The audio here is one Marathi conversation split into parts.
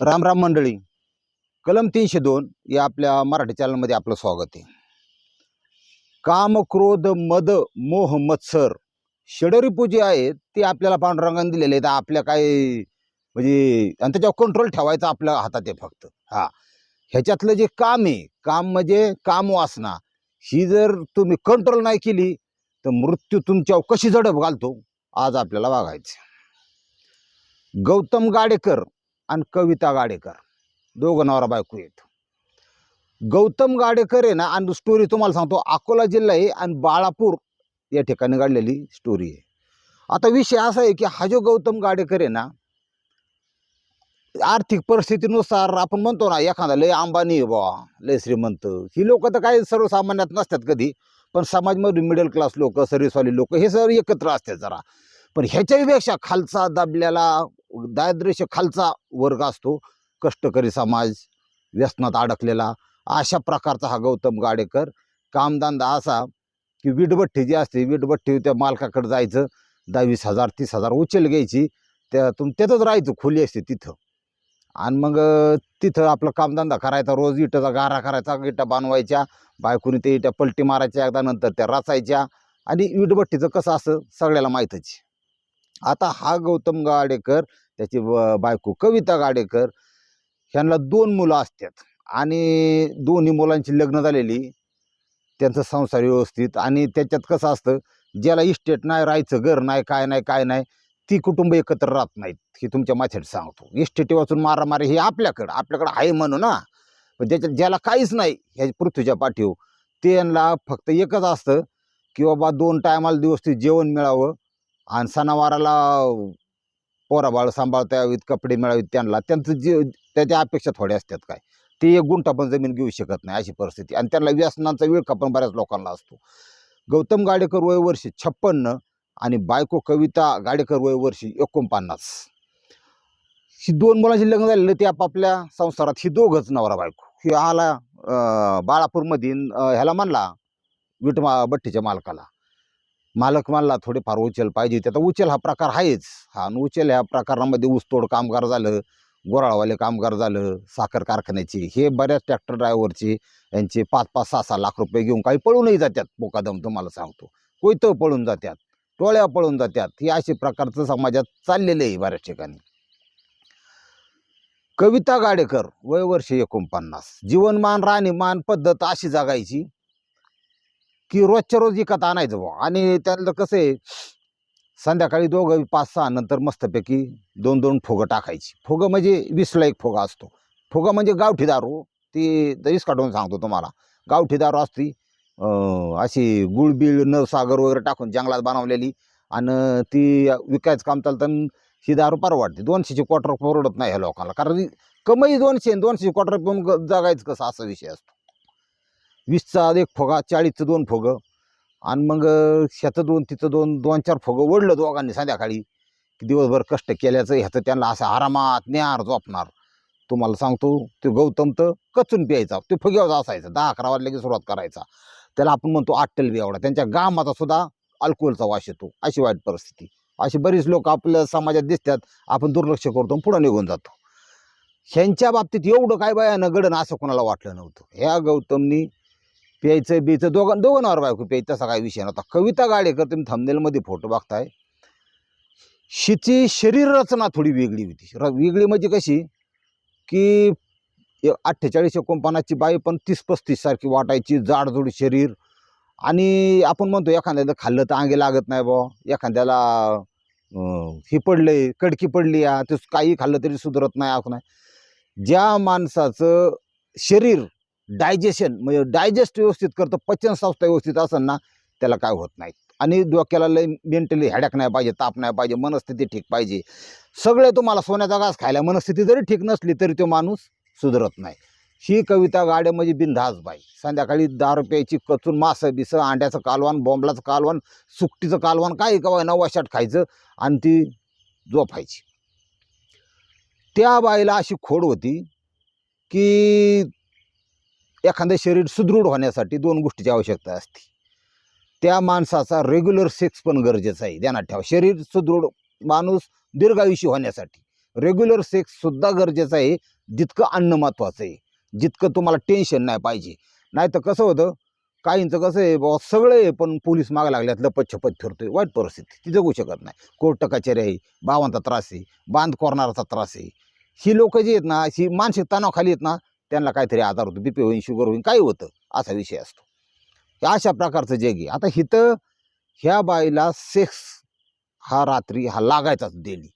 राम राम मंडळी. कलम तीनशे दोन या आपल्या मराठी चॅनलमध्ये आपलं स्वागत आहे. काम क्रोध मद मोह मत्सर षडरी पूजे आहेत ते आपल्याला पांडुरंगाने दिलेले आहेत. आपल्या काय म्हणजे आणि त्याच्यावर कंट्रोल ठेवायचा आपल्या हातात आहे फक्त. हा. ह्याच्यातलं जे काम आहे काम म्हणजे काम वासना. ही जर तुम्ही कंट्रोल नाही केली तर मृत्यू तुमच्यावर कशी झडप घालतो? आज आपल्याला बघायचं गौतम गाडेकर आणि कविता गाडेकर. दोघं नवरा बायको आहेत. गौतम गाडेकर आहे ना आणि स्टोरी तुम्हाला सांगतो अकोला जिल्हा आहे आणि बाळापूर या ठिकाणी काढलेली स्टोरी आहे. आता विषय असा आहे की हा जो गौतम गाडेकर आहे ना आर्थिक परिस्थितीनुसार आपण म्हणतो ना एखादा लय अंबानी आहे बुवा लय श्रीमंत. ही लोक तर काही सर्वसामान्यात नसतात कधी पण समाजमधून मिडल क्लास लोक सर्व्हिसवाली लोक हे सर्व एकत्र असतात जरा. पण ह्याच्याहीपेक्षा खालचा दाबलेला दारिद्र्य खालचा वर्ग असतो. कष्टकरी समाज व्यसनात अडकलेला. अशा प्रकारचा हा गौतम गाडेकर. कामधंदा असा की विटभट्टी जी असते विटभट्टी त्या मालकाकडे जायचं. दहावीस हजार तीस हजार उचल घ्यायची. त्यातून त्यातच राहायचं खोली असते तिथं. आणि मग तिथं आपलं कामधंदा करायचा रोज इटाचा गारा करायचा इटा बांधवायच्या बायकोनी ते इटा पलटी मारायच्या एकदा नंतर त्या रचायच्या. आणि विटभट्टीचं कसं असं सगळ्याला माहीतच आहे. आता हा गौतम गाडेकर त्याची ब- बायको कविता गाडेकर ह्यांना दोन मुलं असतात आणि दोन्ही मुलांची लग्न झालेली. त्यांचं संसार व्यवस्थित. आणि त्याच्यात कसं असतं ज्याला इस्टेट नाही राहायचं घर नाही काय नाही काय नाही ती कुटुंब एकत्र राहत नाहीत हे तुमच्या माथ्यात सांगतो. इस्टेटी वाचून मारामारी हे आपल्याकडं आपल्याकडं आहे म्हणू ना पण ज्याच्यात ज्याला काहीच नाही ह्या पृथ्वीच्या पाठीवर त्यांना फक्त एकच असतं की बाबा दोन टायमाला व्यवस्थित जेवण मिळावं आणि सणावाराला पोराबाळ सांभाळता यावीत कपडे मिळावीत त्यांना. त्यांचं जे त्याच्या अपेक्षा थोड्या असतात काय. ते एक गुंठा पण जमीन घेऊ शकत नाही अशी परिस्थिती. आणि त्यांना व्यसनांचा विळखा पण बऱ्याच लोकांना असतो. गौतम गाडेकर वय वर्षी छप्पन्न आणि बायको कविता गाडेकर वय वर्षी एकोणपन्नास. ही दोन मुलांची लग्न झालेलं ते आपापल्या संसारात ही दोघंच नवरा बायको. ही आला बाळापूरमधील ह्याला मानला विटमा भट्टीच्या मालकाला. मालक थोडेफार उचल पाहिजे. त्याचा उचल हा प्रकार आहेच. हा आणि उचल ह्या प्रकारामध्ये ऊसतोड कामगार झालं गोराळवाले कामगार झालं साखर कारखान्याचे हे बऱ्याच ट्रॅक्टर ड्रायव्हरचे यांचे पाच पाच सहा सहा लाख रुपये घेऊन काही पळूनही जातात पोकादम तुम्हाला सांगतो. कोयतं पळून जातात टोळ्या पळून जातात हे असे प्रकारचं समाजात चाललेलं आहे बऱ्याच ठिकाणी. कविता गाडेकर वय वर्ष एकोणपन्नास. जीवनमान राहणीमान पद्धत अशी जगायची की रोजच्या रोज विकत आणायचं बुवा. आणि त्यांना कसं आहे संध्याकाळी दोघं पाच सहा नंतर मस्तपैकी दोन दोन फुगं टाकायची. फुगं म्हणजे वीसला एक फुगा असतो. फुगा म्हणजे गावठी दारू ती दहीच काढून सांगतो तुम्हाला. गावठी दारू असती अशी गुळबिळ नवसागर वगैरे टाकून जंगलात बनवलेली आणि ती विकायचं काम चालतं आणि ही दारू परवडते. दोनशेची क्वार्टर परवडत नाही ह्या लोकांना. कारण कमाई दोनशे आणि दोनशे क्वार्टर पिऊन जगायचं कसं? असा विषय असतो. वीसचा एक फोगा चाळीसचं दोन फोगं आणि मग ह्याचं दोन तिचं दोन दोन चार फोगं ओढलं दोघांनी संध्याकाळी की दिवसभर कष्ट केल्याचं ह्याचं त्यांना असं आरामात न्यार झोपणार तुम्हाला सांगतो ते गौतम तर कचून प्यायचा ते फुग्यावर असायचा दहा अकरा वाजल्या की सुरुवात करायचा. त्याला आपण म्हणतो अट्टल बियावडा त्यांच्या गामाचा सुद्धा अल्कोहोलचा वास येतो अशी वाईट परिस्थिती. अशी बरीच लोक आपल्या समाजात दिसतात आपण दुर्लक्ष करतो पुढं निघून जातो. ह्यांच्या बाबतीत एवढं काय बायानं घडणं असं कोणाला वाटलं नव्हतं. ह्या गौतमनी प्यायचं बियचं दोघं दोघं नवर बायको प्यायचं तसा काही विषय नव्हता. कविता गाडेकर तुम्ही थंबनेलमध्ये फोटो बघताय. शिची शरीर रचना थोडी वेगळी होती. र- वेगळी म्हणजे कशी? की अठ्ठेचाळीस एकोणपन्नासची बाई पण तीस पस्तीस सारखी वाटायची जाडजूड शरीर. आणि आपण म्हणतो एखाद्याला खाल्लं तर अंगे लागत नाही बा एखाद्याला हे पडलं आहे कडकी पडली या ते काही खाल्लं तरी सुधरत नाही असं नाही. ज्या माणसाचं शरीर डायजेशन म्हणजे डायजेस्ट व्यवस्थित करतं पचनसंस्था व्यवस्थित असेल ना त्याला काय होत नाही. आणि डोक्याला लय मेंटली हॅडॅक नाही पाहिजे ताप नाही पाहिजे मनस्थिती ठीक पाहिजे. सगळे तुम्हाला सोन्याचा घास खायला मनस्थिती जरी ठीक नसली तरी तो माणूस सुधरत नाही. ही कविता गाड्या म्हणजे बिनधास बाई. संध्याकाळी दारू प्यायची कचून मासं बिसं अंड्याचं कालवण बॉम्बलाचं कालवण सुकटीचं कालवण काय का नवाशाट खायचं आणि ती झोपायची. त्या बाईला अशी खोड होती की एखादं शरीर सुदृढ होण्यासाठी दोन गोष्टीची आवश्यकता असते. त्या माणसाचा रेग्युलर सेक्स पण गरजेचं आहे. ध्यानात ठेवा. शरीर सुदृढ माणूस दीर्घायुषी होण्यासाठी रेग्युलर सेक्ससुद्धा गरजेचं आहे. जितकं अन्न महत्त्वाचं आहे. जितकं तुम्हाला टेन्शन नाही पाहिजे. नाही तर कसं होतं? काहींचं कसं आहे बाबा सगळं आहे पण पोलीस मागं लागल्यात लपत छपत फिरतोय. वाईट परिस्थिती. ती जगू शकत नाही. कोर्ट कचेरी आहे भावांचा त्रास आहे बांध कोरणाराचा त्रास आहे. ही लोक जी आहेत ना ही मानसिक तणावाखाली आहेत ना त्यांना काहीतरी आजार होतो बीपी होईल शुगर होईल काही होतं असा विषय असतो. हे अशा प्रकारचं जग आहे आता हिथं ह्या बाईला सेक्स हा रात्री हा लागायचाच डेली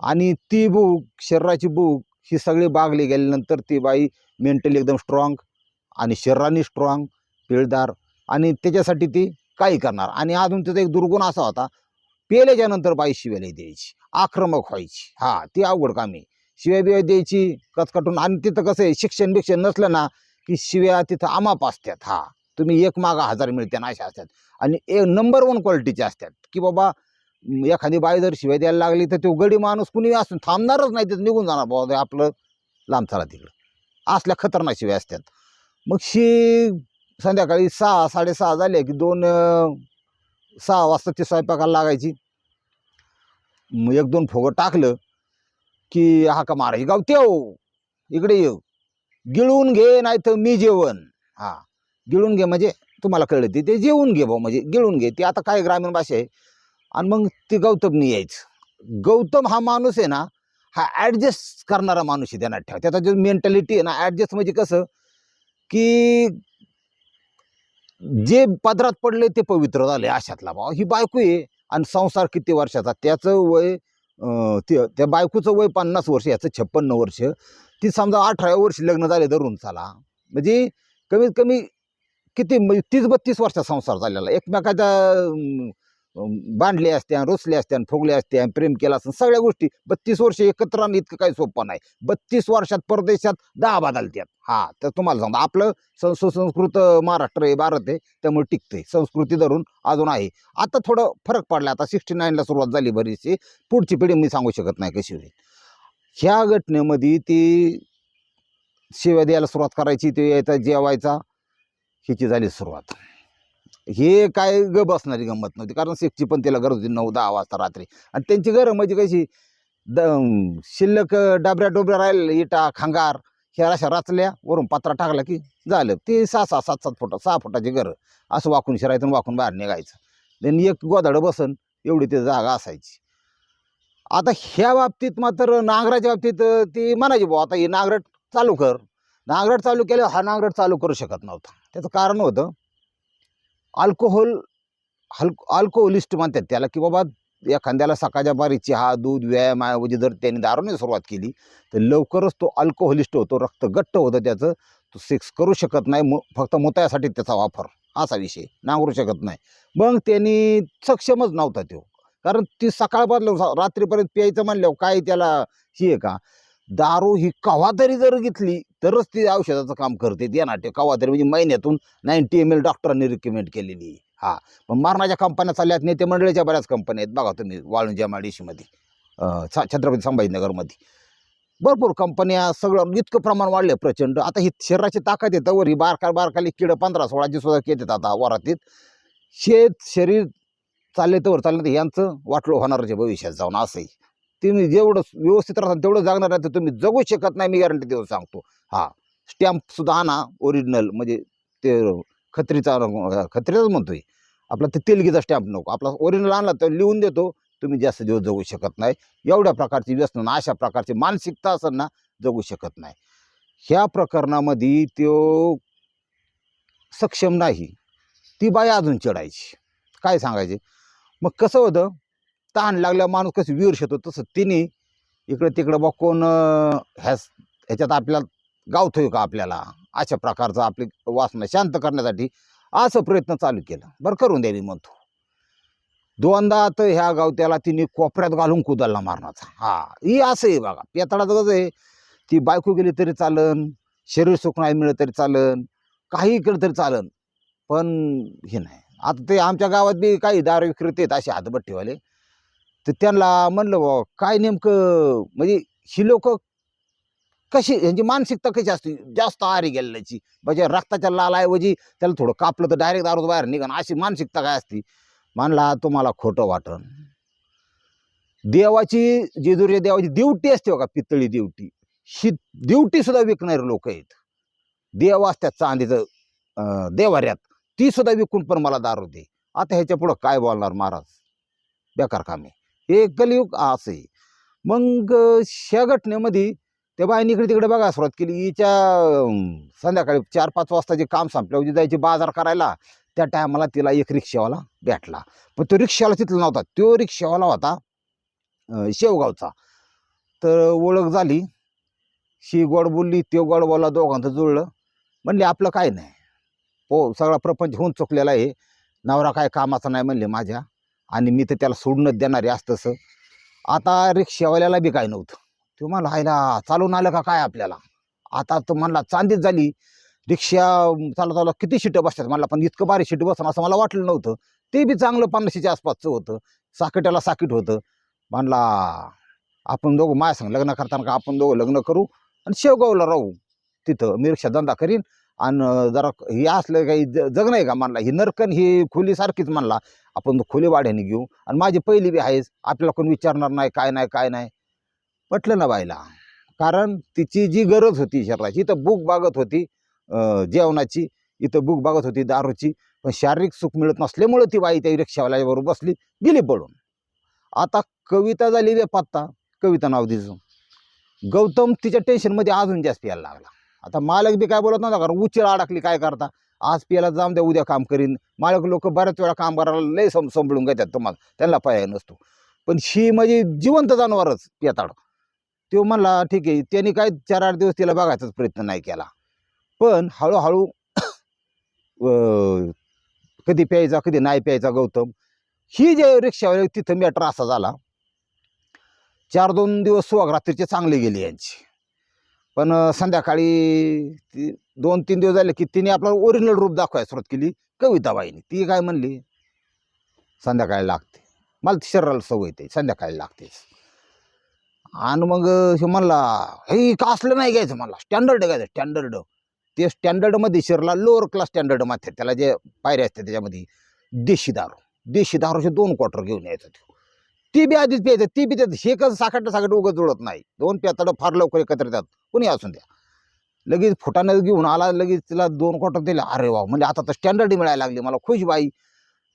आणि ती बूक शरीराची बुक ही सगळी बागली गेल्यानंतर ती बाई मेंटली एकदम स्ट्रॉंग आणि शरीराने स्ट्रॉंग पिळदार आणि त्याच्यासाठी ती काही करणार. आणि अजून त्याचा एक दुर्गुण असा होता पेल्याच्यानंतर बाई शिव्याला द्यायची आक्रमक व्हायची. हा ती अवघड कामी. शिव्या बिव्या द्यायची कचकटून. आणि तिथं कसं आहे शिक्षण बिक्षण नसलं ना की शिव्या तिथं आमाप असतात हा. तुम्ही एक मागा हजार मिळते ना अशा असतात. आणि एक नंबर वन क्वालिटीचे असतात की बाबा एखादी बाई जर शिवाय द्यायला लागली तर तो गडी माणूस कुणी असून थांबणारच नाही तिथं निघून जाणार बाबा ते आपलं लांब चला तिकडं. असल्या खतरनाक शिव्या असतात. मग शी संध्याकाळी सहा साडेसहा झाले की दोन सहा वाजता ती स्वयंपाकाला लागायची. मग एक दोन फोगं टाकलं की हा का मारा ही गावते हो इकडे ये गिळून घे नाही तर मी जेवण हा. गिळून घे म्हणजे तुम्हाला कळलं ते ते जेवून घे भाऊ म्हणजे गिळून घे. ती आता काय ग्रामीण भाषा आहे. आणि मग ती गौतमनी यायचं. गौतम हा माणूस आहे ना हा ॲडजस्ट करणारा माणूस आहे त्यांना ठेवा. त्याचा जो मेंटॅलिटी आहे ना ॲडजस्ट म्हणजे कसं की जे पदरात पडले ते पवित्र झाले अशातला भाऊ. ही बायको आहे आणि संसार किती वर्षाचा त्याचं वय ते- त्या बायकोचं वय पन्नास वर्ष याचं छप्पन्न वर्ष. ती समजा अठराव्या वर्षी लग्न झाले धरून चाला म्हणजे कमीत कमी किती म्हणजे तीस बत्तीस वर्षाचा संसार झालेला. एकमेकाच्या बांधले असत्या रोसले असत्या फुगले असत्या प्रेम केला असतं. सगळ्या गोष्टी बत्तीस वर्ष एकत्र आणणं इतकं काही सोपं नाही. बत्तीस वर्षात परदेशात दहा बदलत्यात हा तर तुम्हाला सांगतो आपलं सं सुसंस्कृत महाराष्ट्र हे भारत आहे त्यामुळे टिकते संस्कृती धरून अजून आहे. आता थोडं फरक पडला आता सिक्स्टी नाईनला सुरुवात झाली बरीचशी. पुढची पिढी मी सांगू शकत नाही कशी होईल. ह्या घटनेमध्ये ती शिव्या द्यायला सुरुवात करायची ते यायचा जेवायचा हिची झाली सुरुवात. हे काय ग बसणारी गंमत नव्हती. कारण सेक्सची पण तिला गरज होती नऊ दहा वाजता रात्री. आणि त्यांची गरज म्हणजे कशी द शिल्लक डाबऱ्या डोबऱ्या राहिलेल्या इटा खांगार ह्या अशा रचल्या वरून पत्रा टाकला की झालं. ते सहा सहा सात सात फुटा सहा फुटाची घरं. असं वाकून शिरायचं आणि वाकून बाहेर निघायचं. त्यांनी एक गोधाडं बसन एवढी ती जागा असायची. आता ह्या बाबतीत मात्र नांगराच्या बाबतीत ती म्हणायची बुवा आता हे नांगरट चालू कर. नांगरट चालू केल्यावर हा नांगरट चालू करू शकत नव्हता. त्याचं कारण होतं अल्कोहोल हल अल्कोहोलिस्ट म्हणतात त्याला की बाबा एखाद्याला सकाळच्या बारी चहा दूध व्यायामाऐवजी जर त्याने दारूने सुरुवात केली तर लवकरच तो अल्कोहोलिस्ट होतो रक्त घट्ट होतं त्याचं तो सेक्स करू शकत नाही मु फक्त मुतायासाठी त्याचा वापर असा विषय नांगरू शकत नाही. मग त्यांनी सक्षमच नव्हता तो कारण ती सकाळपासून रात्रीपर्यंत प्यायचं म्हणल्यावर काय त्याला ही आहे का दारू ही कवा तरी जर घेतली तरच ती औषधाचं काम करते. या नाट्य कवा तरी म्हणजे महिन्यातून नाईन्टी एम एल डॉक्टरांनी रिकमेंड केलेली. आहे. हा. पण मारणाच्या कंपन्या चालल्यात नेते मंडळीच्या बऱ्याच कंपन्या आहेत. बघा तुम्ही वाळूंज माडीशीमध्ये छत्रपती संभाजीनगरमध्ये. भरपूर कंपन्या सगळं इतकं प्रमाण वाढलं प्रचंड. आता ही शरीराची ताकद येतं वर ही बारका बारकाली किड पंधरा सोळाची सुद्धा येतात आता वरातीत. शेत शरीर चालले तर चालले तर यांचं वाटलो होणार जे भविष्यात जाऊन असंही. तुम्ही जेवढं व्यवस्थित राहता तेवढं जागणार नाही तर तुम्ही जगू शकत नाही मी गॅरंटी देऊन सांगतो. हा. स्टॅम्पसुद्धा आणा ओरिजिनल म्हणजे ते खत्रीचा अं, खत्रीचाच म्हणतोय. आपला ते तेलगीचा स्टॅम्प नको. आपला ओरिजिनल आणला तर लिहून देतो तुम्ही जास्त दिवस जगू शकत नाही. एवढ्या प्रकारची व्यसन अशा प्रकारची मानसिकता असताना ना जगू शकत नाही. ह्या प्रकरणामध्ये तो सक्षम नाही. ती बाई अजून चढायची. काय सांगायचे? मग कसं होतं? तहान लागल्या माणूस कसं विरश येतो तसं तिने इकडं तिकडं बा कोण ह्याच ह्याच्यात आपल्याला गावतोय का आपल्याला? अशा प्रकारचं आपली वासना शांत करण्यासाठी असं प्रयत्न चालू केला. बरं करून द्या मी म्हणतो. दोनदा तर ह्या गावत्याला तिने कोपऱ्यात घालून कुदलला मारण्याचा. हा ही असं आहे बघा. पेताळात कसं आहे ती बायको गेली तरी चालन शरीर सुख नाही मिळलं तरी चालन काही केलं तरी चालन. पण हे नाही. आता ते आमच्या गावात बी काही दारू विक्रेते आहेत असे हातभट्टीवाले. तर त्यांना म्हणलं बा काय नेमकं म्हणजे ही लोक कशी यांची मानसिकता कशी असते? जास्त आरी गेल्याची म्हणजे रक्ताच्या लालाऐवजी त्याला थोडं कापलं तर डायरेक्ट दारू बाहेर निघणं अशी मानसिकता काय असती? म्हणला तुम्हाला खोटं वाटन. देवाची जेजुरी देवाची दिवटी असते बघा पितळी दिवटी ही दिवटी सुद्धा विकणारे लोक आहेत. देव असतात चांदीचं देवाऱ्यात. ती सुद्धा विकून पण मला दारू दे. आता ह्याच्या पुढं काय बोलणार महाराज? बेकार कामे हे कलियुग असं. आहे मग अं, ह्या घटनेमध्ये त्या बाईने इकडे तिकडे बघा सुरुवात केली. हिच्या संध्याकाळी चार पाच वाजता जे काम संपलं म्हणजे जायची बाजार करायला त्या टायमाला तिला एक रिक्षावाला भेटला. पण तो रिक्षावाला तिथला नव्हता. तो रिक्षावाला होता शेवगावचा. तर ओळख झाली. शी गोड बोलली तो गोड बोलला दोघांचं जुळलं. म्हणले आपलं काय नाही. हो सगळा प्रपंच होऊन चुकलेला आहे. नवरा काय कामाचा नाही म्हणले माझ्या. आणि मी तर त्याला सोडूनच देणारे असं तसं. आता रिक्षावाल्याला बी काय नव्हतं. तो म्हणला हायला चालून आलं का काय आपल्याला? आता तर म्हणला चांदीच झाली. रिक्षा चालू चालू किती शिटं बसतात? म्हणला पण इतकं भारी शिट बसणं असं मला वाटलं नव्हतं. ते बी चांगलं पन्नाशीच्या आसपासचं होतं. साकिटाला साकीट होतं. म्हणला आपण दोघं माया सांग लग्न करताना का आपण दोघं लग्न करू? आणि शेवगावला राहू. तिथं मी रिक्षा धंदा करीन. आणि जरा हे असलं काही ज- जग नाही का म्हणला. ही नरकन ही खोली सारखीच म्हणला. आपण खोली वाढ्याने घेऊ. आणि माझी पहिली बी आहेच. आपल्याला कोण विचारणार नाही काय नाही काय नाही. पटलं ना बाईला. कारण तिची जी गरज होती शरीराची इथं भूक बागत होती जेवणाची. इथं भूक बागत होती दारूची. पण शारीरिक सुख मिळत नसल्यामुळं ती बाई त्या रिक्षावाल्याबरोबर बसली गेली पडून आता कविता झाली बेपत्ता कविता नाव दिसून गौतम तिच्या टेन्शनमध्ये अजून जास्त यायला लागला. आता मालक बी काय बोलत नव्हता कारण उचिळ अडकली काय करता? आज पियाला जाऊन द्या उद्या काम करीन. मालक लोक बऱ्याच वेळा काम करायला लय सम संभळून घेतात तुम्हाला. त्यांना पर्याय नसतो. पण शी म्हणजे जिवंत जनावरच पियाताड. तो म्हणला ठीक आहे. त्यांनी काय चार आठ दिवस तिला बघायचाच प्रयत्न नाही केला. पण हळूहळू कधी प्यायचा कधी नाही प्यायचा गौतम. ही जे रिक्षावाले तिथं मॅटर असा झाला. चार दोन दिवस सुहाग रात्रीचे चांगले गेले यांची. पण संध्याकाळी ती दोन तीन दिवस झाले की तिने आपला ओरिजिनल रूप दाखवायला सुरुवात केली कविताबाईने. ती काय म्हणली? संध्याकाळी लागते. मला शरीराला सवय ते संध्याकाळी लागते. आणि मग हे म्हणला हे का असलं नाही घ्यायचं मला स्टँडर्ड घ्यायचं स्टँडर्ड ते स्टँडर्डमध्ये शिरला लोअर क्लास स्टँडर्ड माथे त्याला जे पायऱ्या असतात त्याच्यामध्ये देशी दारू. देशी दारूचे दोन क्वार्टर घेऊन यायचं ते. ती बी आधीच प्यायचं ती बी त्यात हे कसं साखट साखट उगत जुळत नाही. दोन प्यातडं फार लवकर एकत्र येतात कुणी असून द्या. लगेच फुटानं घेऊन आला लगेच तिला दोन क्वार्टर दिले. अरे वा म्हणजे आता तर स्टँडर्ड मिळायला लागली. मला खुश बाई.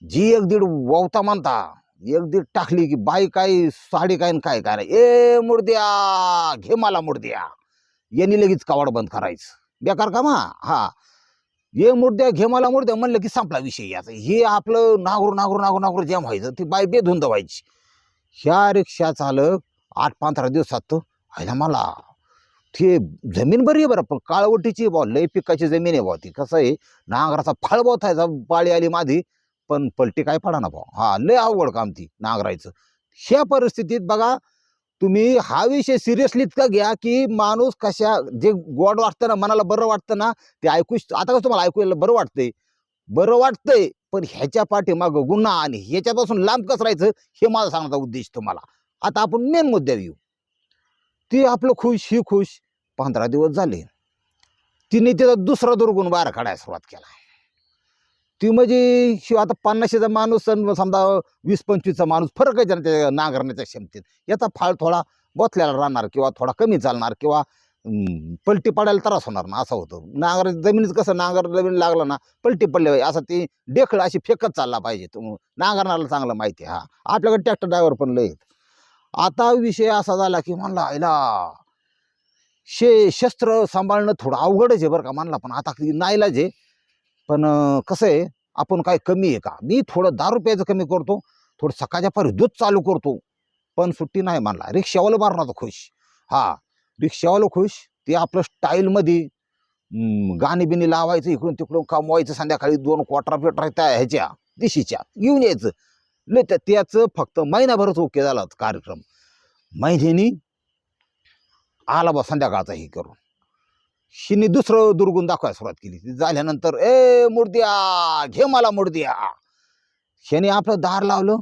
जी एक दीड वावता मानता एक दीड टाकली की बाई काय साडी काय न काय काय नाही. ए मुर्द्या घे मला मुर्द्या. यांनी लगेच कावड बंद करायचं. बेकार का मा? हा. ये मुर्द्या घे मला मुर्द्या. म्हणलं की संपला विषय याचा. हे आपलं नागरू नागरू नागरू नागरू जेम व्हायचं ती बाई बेधुंद व्हायची ह्या रिक्षा चालक आठ पंधरा दिवसात आयला मला. ते जमीन बरी आहे बरं पण काळवटीची बॉ लय पिकाची जमीन आहे बॉ ती. कसं आहे नांगराचा फळबोत बोथायचा पाळी आली माझी पण पलटी काय पडा ना भाऊ हा लय अवघड काम ती नांगरायचं. ह्या परिस्थितीत बघा तुम्ही हा विषय सिरियसली इतका घ्या की माणूस कशा जे गोड वाटतं ना मनाला बरं वाटतं ना ते ऐकू आता कसं तुम्हाला ऐकूयला बरं वाटतंय? बरं वाटतंय पण ह्याच्या पाठीमागं गुन्हा आणि ह्याच्यापासून लांब कसं राहायचं हे माझा सांगण्याचा उद्देश तुम्हाला. आता आपण मेन मुद्द्यावर येऊ. ती आपलं खुश ही खुश पंधरा दिवस झाले. तिने तिचा दुसरा दुर्गुण बाहेर काढायला सुरुवात केला. ती म्हणजे शिव आता पन्नाशीचा माणूस आणि समजा वीस पंचवीसचा माणूस फरक आहे ना त्या नांगरण्याच्या क्षमतेत. याचा फाळ थोडा बोथल्याला राहणार किंवा थोडा कमी चालणार किंवा पलटी पडायला त्रास होणार ना असं होतं. नांगर जमिनीत कसं नांगर जमीन लागलं ना पलटी पडले असं ती डेखळ अशी फेकत चालला पाहिजे. तुम नांगरणाला चांगलं माहिती आहे हा. आपल्याकडे ट्रॅक्टर ड्रायव्हर पण लय आहेत. आता विषय असा झाला की म्हणला आईला शे शस्त्र सांभाळणं थोडं अवघडच आहे बरं का म्हणला. पण आता नाईलाज आहे. पण कसं आहे आपण काय कमी आहे का? मी थोडं दहा रुपयाचं कमी करतो थोडं सकाळच्या पारी दूध चालू करतो. पण सुट्टी नाही म्हणला. रिक्षावाला मारणार तो खुश. हा. रिक्षावालं खुश ते आपलं स्टाईलमध्ये गाणी बिणी लावायचं इकडून तिकडून कमवायचं संध्याकाळी दोन क्वार्टर पेटर त्या ह्याच्या दिशीच्या घेऊन यायचं. लय त्या- त्याचं फक्त महिनाभरच ओके झाला कार्यक्रम. महिन्यानी आला बा संध्याकाळचा हे करून. शिनी दुसरं दुर्गुण दाखवायला सुरुवात केली. ती झाल्यानंतर ए मुर्द्या घे मला मुर्द्या. शेने आपलं दार लावलं.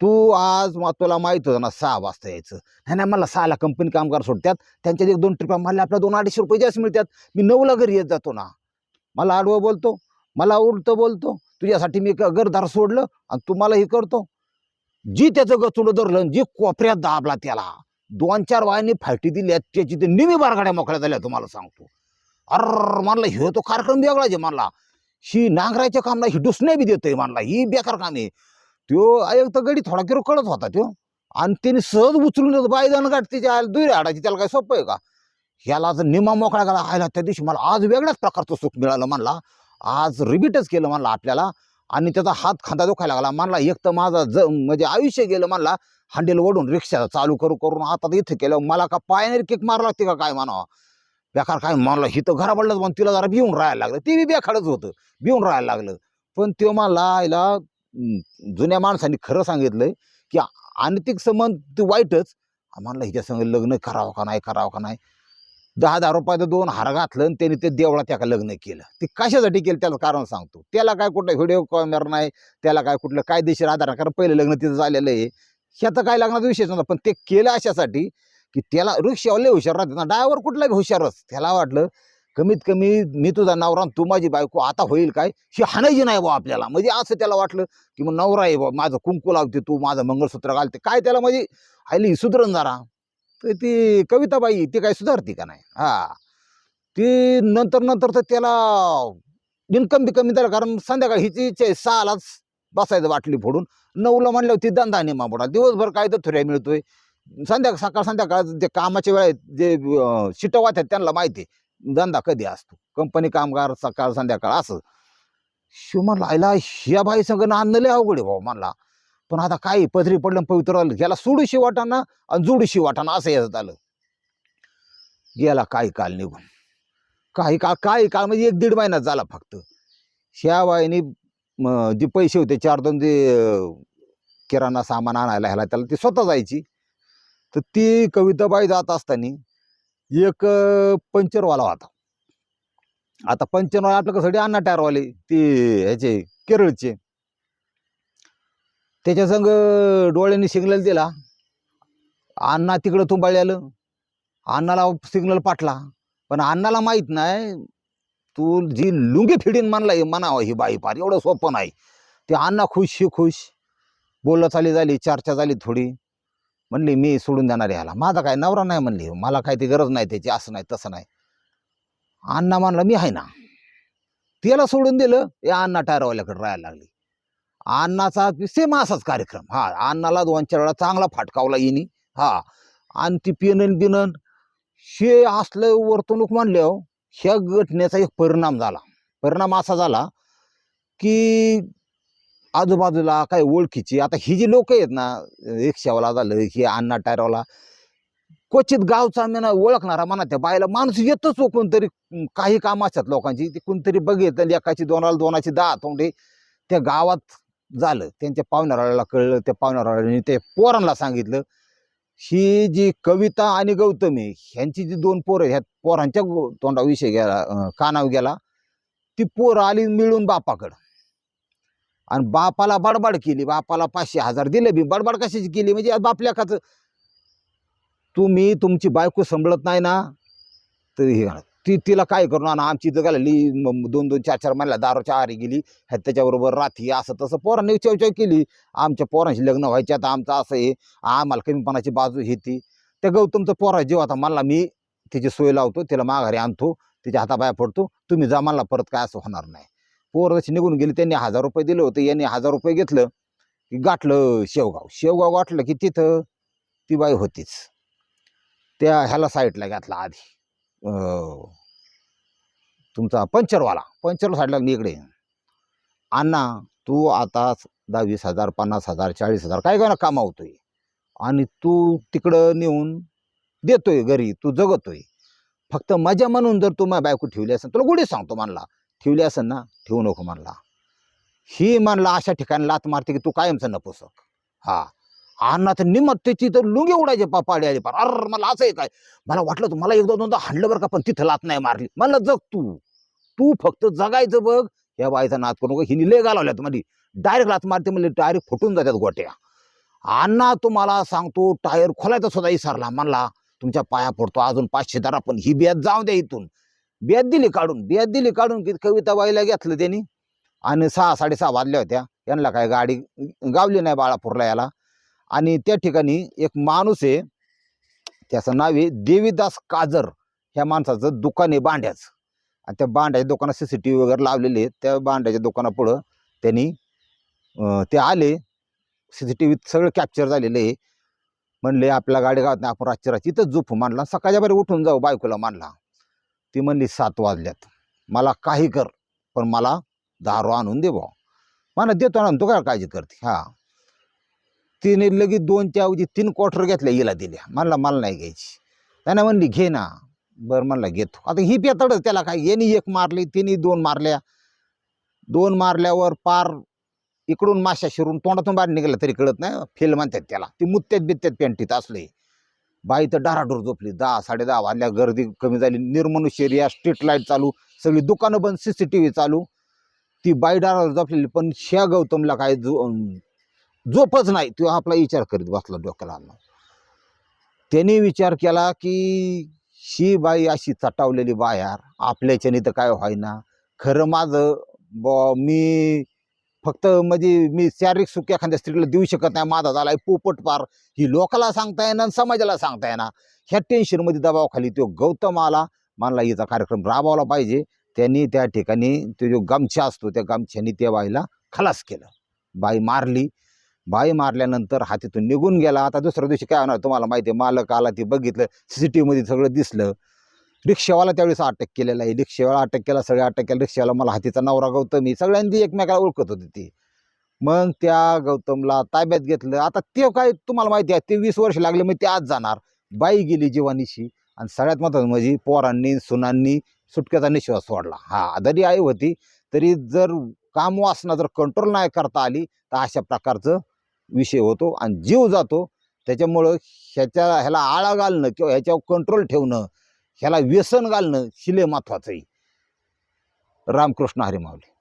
तू आज मग तुला माहीत होतं ना सहा वाजता यायचं. नाही नाही मला सहाला कंपनी कामगार सोडतात. त्यांच्यात एक दोन ट्रिपा मारल्या आपल्या दोन अडीचशे रुपये जास्त मिळतात. मी नऊला घरी येत जातो ना. मला आडवं बोलतो. मला उलटं बोलतो. तुझ्यासाठी मी घरदार सोडलं आणि तू मला हे करतो. जी त्याचं गचुडं धरलं जी कोपऱ्यात दाबला त्याला. दोन चार वायांनी फाटी दिल्या त्याची ते निमी बारगाड्या मोकळ्या झाल्या तुम्हाला सांगतो. अर मानला ह्यो तो कार्यक्रम वेगळा जे मानला ही नांगरायच्या कामला ही डुसण्या बी देतोय मानला ही बेकार काम आहे. त्यो एक तर गडी थोडा किरो कळत होता त्यो. आणि त्याने सहज उचलून बायदान गाठ तिच्या दुरी आडायची त्याला काय सोपं आहे का? ह्याला जर निमा मोकळा गेला आयला त्या दिवशी मला आज वेगळ्याच प्रकारचं सुख मिळालं म्हणला. आज रिपीटच केलं म्हणला आपल्याला. आणि त्याचा हात खांदा दुखायला लागला. म्हणला एक तर माझं ज म्हणजे आयुष्य गेलं म्हणला. हंडेल ओढून रिक्षा चालू करू करून आता तर इथं केलं. मला का पायाने किक मारला लागते का काय म्हणावं? बेकार काय म्हणलं ही तर घरा पडलं पण तिला जरा भिवून राहायला लागलं. ते बी बेखाडच होतं. भिवून राहायला लागलं. पण तो मला आईला जुन्या माणसांनी खरं सांगितलंय की आणतिक संबंध ते वाईटच. म्हणलं हिच्या संग लग्न करावं का नाही करावं का नाही? दहा हजार रुपयाचं दोन हार घातलं आणि त्याने ते देवळात त्याला लग्न केलं. ते कशासाठी केलं त्याचं कारण सांगतो. त्याला काय कुठलं व्हिडिओ कॅमेरा नाही त्याला काय कुठलं कायदेशीर आधार कारण पहिलं लग्न तिथं झालेलं आहे. ह्याचं काय लग्नाचा विषय नव्हता पण ते केलं अशासाठी की त्याला रिक्षावाले हुशार राहते. ना ड्रायव्हर कुठलाही हुशारच. त्याला वाटलं कमीत कमी मी तुझा नवरा तू माझी बायको आता होईल काय? ही हाणायची नाही बा आपल्याला. म्हणजे असं त्याला वाटलं की मग नवरा आहे बा माझं कुंकू लावते तू माझं मंगळसूत्र घालते. काय त्याला म्हणजे? आईली सुधरण जरा. तर ती कविताबाई ती काय सुधारते का नाही? हा. ती नंतर नंतर तर त्याला इन्कम बी कमी झालं कारण संध्याकाळी हिची इच्छा आहे सहालाच बसायचं बाटली फोडून. नऊला म्हणल्यावर ती दंदा नेमा बुडा दिवसभर काय तर थोड्या मिळतोय. संध्याकाळ सकाळ संध्याकाळ जे कामाच्या वेळेत जे शिटवात आहेत त्यांना माहिती आहे. धंदा कधी असतो? कंपनी कामगार सकाळ संध्याकाळ असं. शिव म्हणला आईला ह्या बाई संग नांदलं लय अवघड भाऊ म्हणला. पण आता काय पदरी पडलं पवित्र आलं याला सोडूशी वाटाना आणि जोडूशी वाटाना असं याचं आलं गेला काही काळ निघून. काही काळ काही काळ म्हणजे एक दीड महिना झाला फक्त. ह्या बाईने जे पैसे होते चार दोन जे किराणा सामान आणायला ह्याला त्याला ती स्वतः जायची. तर ती कविताबाई जात असताना एक पंचरवाला होता. आता पंचरवाला आपलं कसं अण्णा टायरवाले ते ह्याचे केरळचे. त्याच्या संग डोळ्यांनी सिग्नल दिला. अण्णा तिकडं तुंबाळी आलं अण्णाला सिग्नल पाठला. पण अण्णाला माहीत नाही तू जी लुंगी फिडीन म्हणला हे म्हणावं ही बाई फार एवढं सोपं नाही. ते अण्णा खुश ही खुश. बोललं चाली झाली चर्चा झाली थोडी. म्हणली मी सोडून देणार ह्याला. माझा काय नवरा नाही म्हणली. मला काय ती गरज नाही त्याची असं नाही तसं नाही. अण्णा म्हणला मी आहे ना. त्याला सोडून दिलं हे अण्णा टायरवाल्याकडे राहायला लागली. अण्णाचा सेम असाच कार्यक्रम. हा अण्णाला दोन चार वेळा चांगला फाटकावला येणी हा आणि ती पिनन बिनन हे असलं वर्तणूक म्हणल्यावर हो, ह्या घटनेचा एक परिणाम झाला. परिणाम असा झाला की आजूबाजूला काय ओळखीची. आता ही जी लोक आहेत ना रिक्षावाला झालं हे अण्णा टायरवाला क्वचित गावचा मी ना ओळखणारा म्हणा त्या बायला माणूस येतच हो कोणतरी काही काम असतात लोकांची ती कोणतरी बघितलं एकाची दोनाला दोनाची दहा तोंडे त्या गावात झालं. त्यांच्या पाहुण्याराला कळलं त्या पाहुण्याराने ते पोरांना सांगितलं ही जी कविता आणि गौतमी ह्यांची जी दोन पोरं ह्या पोरांच्या तोंडाविषयी गेला कानावर गेला ती पोरं आली मिळून बापाकडं. आणि बापाला बडबड केली. बापाला पाचशे हजार दिले बी. बडबड कशाची केली? म्हणजे बापल्या बाप तुम्ही तुमची बायको सांभाळत नाही ना तर हे ती तिला काय करून आणि आमची इथं घालली म- दोन दोन चार चार महिला दारूच्या आहारी गेली. ह्या त्याच्याबरोबर रात्री असं तसं पोरांनी चवचव केली. आमच्या पोरांशी लग्न व्हायचे आता आमचं असं आहे आम्हाला कमीपणाची बाजू हे ती त्या गौतमचं पोरा जेव्हा आता मला मी तिची सोय लावतो. तिला माघारी आणतो. तिच्या हाताबाया पडतो तुम्ही जा मला परत काय असं होणार नाही. पोरं जशी निघून गेली त्यांनी हजार रुपये दिले होते यांनी हजार रुपये घेतलं की गाठलं शेवगाव. शेवगाव गाठलं की तिथं ती बाई होतीच. त्या ह्याला साईडला घातला आधी. तुमचा पंचरवाला पंचर साईडला इकडे. अण्णा तू आता दहा वीस हजार पन्नास हजार चाळीस हजार काय काय कामावतोय? आणि तू तिकडं नेऊन देतोय घरी तू जगतोय. फक्त मजा म्हणून जर तू माझ्या बायको ठेवली असेल तुला गुढी सांगतो म्हणला. ठेवली असेल ना ठेवू नको म्हणला. ही म्हणला अशा ठिकाणी लात मारते की तू कायमचं नपुसक. हा. अण्णा तर निमत त्याची तर लुंगे उडायचे पापाडी आली पार. अर मला असं आहे. काय मला वाटलं तू मला एकदा दोनदा हाणलं बरं का पण तिथं लात नाही मारली. मला जग तू. तू फक्त जगायचं बघ. या बाईचा नात करू नको. हिने लय घालवल्यात मध्ये डायरेक्ट लात मारते म्हणजे डायरेक्ट फुटून जातात गोट्या. अण्णा तुम्हाला सांगतो टायर खोलायचा सुद्धा इसारला. म्हणला तुमच्या पाया पडतो अजून पाचशे दारा पण ही बियात जाऊ द्या इथून. बियात दिली काढून बियात दिली काढून की कविता बाईला घेतलं त्यांनी. आणि सहा साडेसहा वाजल्या होत्या. यांना काय गाडी गावली नाही बाळापूरला याला. आणि त्या ठिकाणी एक माणूस आहे त्याचं नाव आहे देवीदास काजर. ह्या माणसाचं दुकान आहे भांड्याचं आणि त्या भांड्याच्या दुकानात सी सी टी व्ही वगैरे लावलेले आहेत. त्या भांड्याच्या दुकानापुढं त्यांनी ते आले. सी सी टी व्हीत सगळं कॅप्चर झालेलं आहे. म्हणले आपल्या गाडी गावात नाही आपण रातची रात्री इथंच झोपू मानला. सकाळच्या बरे उठून जाऊ बायकोला मानला. ती म्हणली सात वाजल्यात. मला काही कर पण मला दारू आणून दे भाऊ. मला देतो आणून तू काय काळजी करते? हा. तिने लगेच दोनच्या ऐवजी तीन क्वार्टर घेतल्या हिला दिल्या. म्हणला मला नाही घ्यायची. त्याने म्हणली घे ना. बरं म्हणला घेतो आता ही पेतडच त्याला काय यांनी एक मारली तिने दोन मारल्या. दोन मारल्यावर पार इकडून माश्या शिरून तोंडातून बाहेर निघाला तरी कळत नाही. फेल म्हणतात त्याला ती मुत्त्यात बित्त्यात पेंटीत असले बाई तर डाराडोर झोपली. दहा साडे दहा वाजल्या गर्दी कमी झाली. निर्मनुष्य एरिया स्ट्रीट लाइट चालू. सगळी दुकानं बंद सी सी टी व्ही चालू. ती बाई डाराडोर झोपलेली पण श्या गौतमला काय जो झोपच नाही. तो आपला विचार करीत बसला डोक्याला आणून. त्याने विचार केला की शी बाई अशी चटावलेली बायार आपल्याच्याने तर काय व्हायना. खरं माझं ब मी फक्त म्हणजे मी शारीरिक सुख एखाद्या स्त्रीला देऊ शकत नाही माझा झाला आहे पोपट पार. ही लोकाला सांगता येणार आणि समाजाला सांगता येणार ह्या टेन्शनमध्ये दबावाखाली तो गौतम आला. मानला याचा कार्यक्रम राबवला पाहिजे. त्यांनी त्या ठिकाणी तो जो गमछा असतो त्या गमछ्याने त्या बाईला खलास केलं. बाई मारली. बाई मारल्यानंतर हा तिथून निघून गेला. आता दुसऱ्या दिवशी काय होणार? तुम्हाला माहिती आहे मालक आला ते बघितलं. सी सी टी व्हीमध्ये सगळं दिसलं. रिक्षावाला त्यावेळेस अटक केलेला आहे. रिक्षावाला अटक केला सगळे अटक केला. रिक्षावाला मला हातीचा नवरा गौतमी सगळ्यांनी एकमेकाला ओळखत होती ती. मग त्या गौतमला ताब्यात घेतलं. आता ते काय तुम्हाला माहिती आहे ते वीस वर्ष लागले मग ते आज जाणार. बाई गेली जीवानीशी आणि सगळ्यात महत्त्वाचं म्हणजे पोरांनी सुनांनी सुटक्याचा निश्वास सोडला. हा जरी आई होती. तरी जर काम वासना जर कंट्रोल नाही करता आली तर अशा प्रकारचं विषय होतो आणि जीव जातो. त्याच्यामुळं ह्याच्या ह्याला आळा घालणं किंवा ह्याच्यावर कंट्रोल ठेवणं ह्याला व्यसन घालणं शिले महत्वाचं आहे. रामकृष्ण हरिमावले